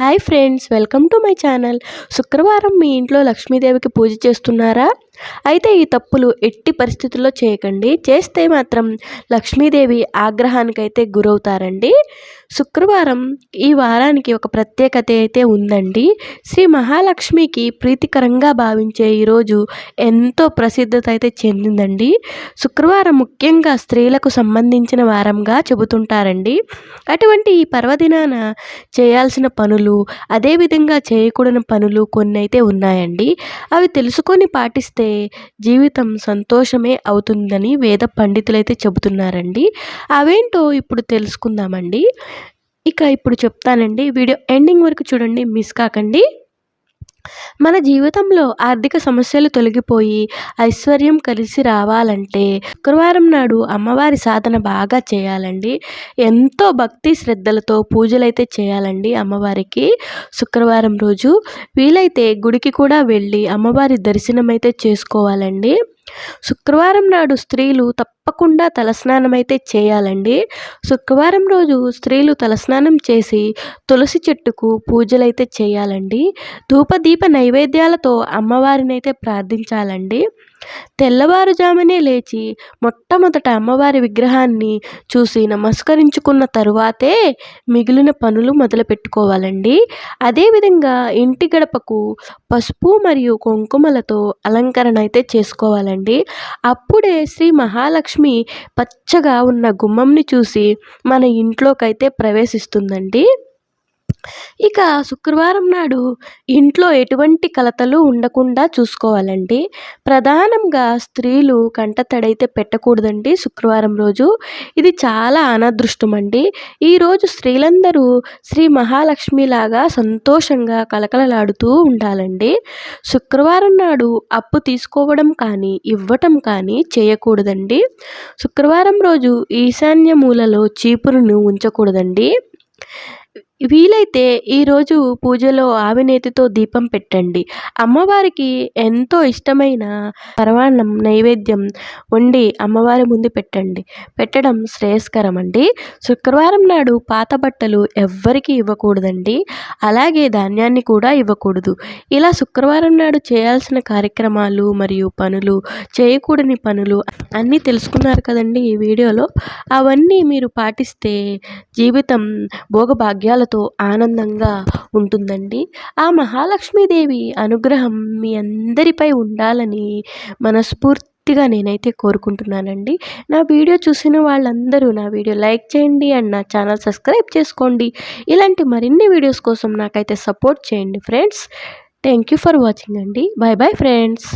Hi friends welcome to my channel. శుక్రవారం మీ ఇంట్లో లక్ష్మీదేవికి పూజ చేస్తున్నారా? అయితే ఈ తప్పులు ఎట్టి పరిస్థితుల్లో చేయకండి. చేస్తే మాత్రం లక్ష్మీదేవి ఆగ్రహానికైతే గురవుతారండి. శుక్రవారం ఈ వారానికి ఒక ప్రత్యేకత అయితే ఉందండి. శ్రీ మహాలక్ష్మికి ప్రీతికరంగా భావించే ఈరోజు ఎంతో ప్రసిద్ధత అయితే చెందిందండి. శుక్రవారం ముఖ్యంగా స్త్రీలకు సంబంధించిన వారంగా చెబుతుంటారండి. అటువంటి ఈ పర్వదినాన చేయాల్సిన పనులు అదేవిధంగా చేయకూడని పనులు కొన్ని అయితే ఉన్నాయండి. అవి తెలుసుకొని పాటిస్తే జీవితం సంతోషమే అవుతుందని వేద పండితులైతే చెబుతున్నారండి. అవేంటో ఇప్పుడు తెలుసుకుందామండి. ఇక ఇప్పుడు చెప్తానండి. వీడియో ఎండింగ్ వరకు చూడండి. మిస్ కాకండి. మన జీవితంలో ఆర్థిక సమస్యలు తొలగిపోయి ఐశ్వర్యం కలిసి రావాలంటే శుక్రవారం నాడు అమ్మవారి సాధన బాగా చేయాలండి. ఎంతో భక్తి శ్రద్ధలతో పూజలైతే చేయాలండి అమ్మవారికి. శుక్రవారం రోజు వీలైతే గుడికి కూడా వెళ్ళి అమ్మవారి దర్శనం అయితే చేసుకోవాలండి. శుక్రవారం నాడు స్త్రీలు తప్పకుండా తలస్నానం అయితే చేయాలండి. శుక్రవారం రోజు స్త్రీలు తలస్నానం చేసి తులసి చెట్టుకు పూజలైతే చేయాలండి. ధూపదీప నైవేద్యాలతో అమ్మవారిని అయితే ప్రార్థించాలండి. తెల్లవారుజామునే లేచి మొట్టమొదట అమ్మవారి విగ్రహాన్ని చూసి నమస్కరించుకున్న తరువాతే మిగిలిన పనులు మొదలుపెట్టుకోవాలండి. అదేవిధంగా ఇంటి గడపకు పసుపు మరియు కుంకుమలతో అలంకరణ అయితే చేసుకోవాలండి. అప్పుడే శ్రీ మహాలక్ష్మి పచ్చగా ఉన్న గుమ్మంని చూసి మన ఇంట్లోకైతే ప్రవేశిస్తుందండి. ఇక శుక్రవారం నాడు ఇంట్లో ఎటువంటి కలతలు ఉండకుండా చూసుకోవాలండి ప్రధానంగా స్త్రీలు కంటతడైతే పెట్టకూడదండి శుక్రవారం రోజు. ఇది చాలా అనదృష్టం అండి ఈరోజు స్త్రీలందరూ శ్రీ మహాలక్ష్మిలాగా సంతోషంగా కలకలలాడుతూ ఉండాలండి. శుక్రవారం నాడు అప్పు తీసుకోవడం కానీ ఇవ్వటం కానీ చేయకూడదండి. శుక్రవారం రోజు ఈశాన్య మూలలో చీపురును ఉంచకూడదండి. వీలైతే ఈరోజు పూజలో ఆవినేతితో దీపం పెట్టండి. అమ్మవారికి ఎంతో ఇష్టమైన పరమాన్నం నైవేద్యం వండి అమ్మవారి ముందు పెట్టండి. పెట్టడం శ్రేయస్కరం అండి శుక్రవారం నాడు పాత బట్టలు ఎవ్వరికీ ఇవ్వకూడదండి. అలాగే ధాన్యాన్ని కూడా ఇవ్వకూడదు. ఇలా శుక్రవారం నాడు చేయాల్సిన కార్యక్రమాలు మరియు పనులు చేయకూడని పనులు అన్నీ తెలుసుకున్నారు కదండి ఈ వీడియోలో. అవన్నీ మీరు పాటిస్తే జీవితం భోగభాగ్యాలతో ఆనందంగా ఉంటుందండి. ఆ మహాలక్ష్మీదేవి అనుగ్రహం మీ అందరిపై ఉండాలని మనస్ఫూర్తిగా నేనైతే కోరుకుంటున్నానండి. నా వీడియో చూసిన వాళ్ళందరూ నా వీడియో లైక్ చేయండి అండ్ నా ఛానల్ సబ్స్క్రైబ్ చేసుకోండి. ఇలాంటి మరిన్ని వీడియోస్ కోసం నాకైతే సపోర్ట్ చేయండి friends. Thank you for watching అండి. Bye bye friends.